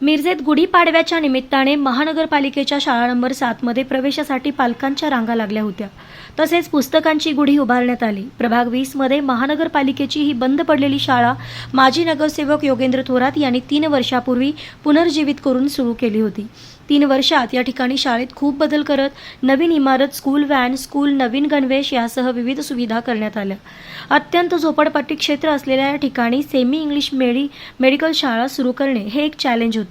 मिरजेत गुढीपाडव्याच्या निमित्ताने महानगरपालिकेच्या शाळा नंबर सातमध्ये प्रवेशासाठी पालकांच्या रांगा लागल्या होत्या. तसेच पुस्तकांची गुढी उभारण्यात आली. प्रभाग वीसमध्ये महानगरपालिकेची ही बंद पडलेली शाळा माजी नगरसेवक योगेंद्र थोरात यांनी तीन वर्षापूर्वी पुनर्जीवित करून सुरू केली होती. तीन वर्षात या ठिकाणी शाळेत खूप बदल करत नवीन इमारत स्कूल व्हॅन स्कूल नवीन गणवेश यासह विविध सुविधा करण्यात आल्या. अत्यंत झोपडपट्टी क्षेत्र असलेल्या या ठिकाणी सेमी इंग्लिश मेडी मेडिकल शाळा सुरू करणे हे एक चॅलेंज होते.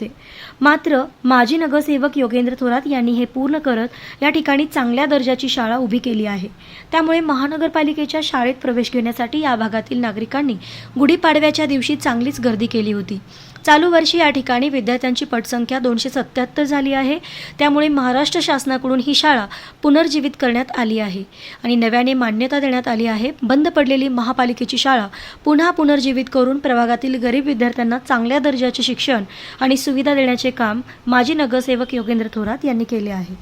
मात्र माजी नगरसेवक योगेंद्र थोरात यांनी हे पूर्ण करत या ठिकाणी चांगल्या दर्जाची शाळा उभी केली आहे. त्यामुळे महानगरपालिकेच्या शाळेत प्रवेश घेण्यासाठी या भागातील नागरिकांनी गुढीपाडव्याच्या दिवशी चांगलीच गर्दी केली होती. चालू वर्षी या ठिकाणी विद्यार्थ्यांची पटसंख्या दोनशे सत्याहत्तर झाली आहे. त्यामुळे महाराष्ट्र शासनाकडून ही शाळा पुनर्जीवित करण्यात आली आहे. आणि नव्याने मान्यता देण्यात आली आहे. बंद पडलेली महापालिकेची शाळा पुन्हा पुनर्जीवित करून प्रभागातील गरीब विद्यार्थ्यांना चांगल्या दर्जाचे शिक्षण आणि सुविधा देण्याचे काम माजी नगरसेवक योगेंद्र थोरात यांनी केले आहे.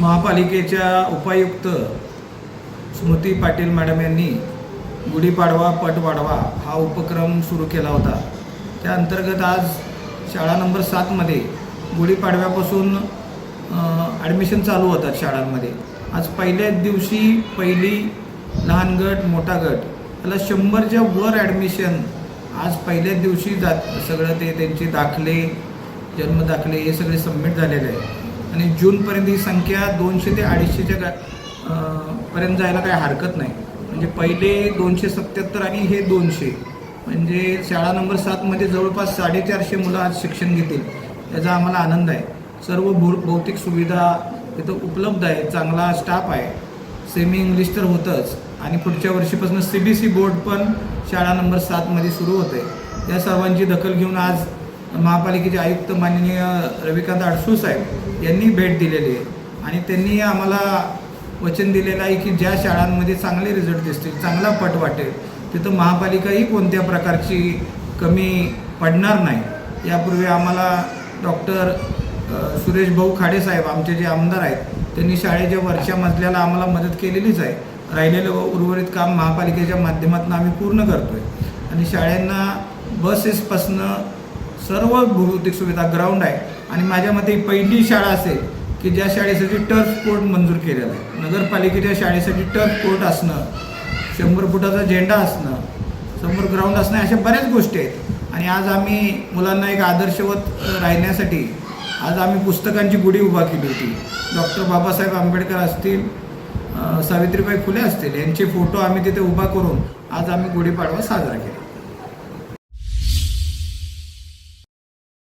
महापालिकेच्या उपायुक्त स्मृती पाटील मॅडम यांनी गुढीपाडवा पट वाढवा हा उपक्रम सुरू केला होता. त्या अंतर्गत आज शाळा नंबर सातमध्ये गुढीपाडव्यापासून ॲडमिशन चालू होतात शाळांमध्ये. आज पहिल्याच दिवशी पहिली लहान गट मोठा गट त्याला शंभरच्या वर ॲडमिशन आज पहिल्याच दिवशी जात सगळं ते त्यांचे दाखले जन्मदाखले हे सगळे सबमिट झालेले आहे आणि जूनपर्यंत ही संख्या दोनशे ते अडीचशेच्या गा पर्यंत जायला काही हरकत नाही. म्हणजे पहिले दोनशे सत्याहत्तर आणि हे दोनशे. म्हणजे शाळा नंबर सातमध्ये जवळपास साडेचारशे मुलं आज शिक्षण घेतील. याचा आम्हाला आनंद आहे. सर्व भू भौतिक सुविधा तिथं उपलब्ध आहे. चांगला स्टाफ आहे. सेमी इंग्लिश तर होतंच. आणि पुढच्या वर्षीपासून सी बी सी बोर्ड पण शाळा नंबर सातमध्ये सुरू होते या सर्वांची दखल घेऊन आज महापालिकेचे आयुक्त माननीय रविकांत अडसू साहेब यांनी भेट दिलेली आहे. आणि त्यांनी आम्हाला वचन दिलेलं आहे की ज्या शाळांमध्ये चांगले रिझल्ट दिसतील चांगला पट वाटेल तिथं महापालिकाही कोणत्या प्रकारची कमी पडणार नाही. यापूर्वी आम्हाला डॉक्टर सुरेश भाऊ खाडे साहेब आमचे जे आमदार आहेत त्यांनी शाळेच्या वरच्या मजल्याला आम्हाला मदत केलेलीच आहे. राहिलेलं व उर्वरित काम महापालिकेच्या माध्यमातून आम्ही पूर्ण करतोय. आणि शाळांना बसेसपासनं सर्व भौतिक सुविधा ग्राउंड आहे. आणि माझ्या मते पहिली शाळा असेल की ज्या शाळेसाठी टर्फ कोर्ट मंजूर केलेला आहे. नगरपालिकेच्या शाळेसाठी टर्फ कोर्ट असणं शंभर फुटाचा झेंडा असणं समोर ग्राउंड असणं अशा बऱ्याच गोष्टी आहेत. आणि आज आम्ही मुलांना एक आदर्शवत राहण्यासाठी आज आम्ही पुस्तकांची गुढी उभा केली होती. डॉक्टर बाबासाहेब आंबेडकर असतील सावित्रीबाई फुले असतील यांचे फोटो आम्ही तिथे उभा करून आज आम्ही गुढीपाडवा साजरा केला.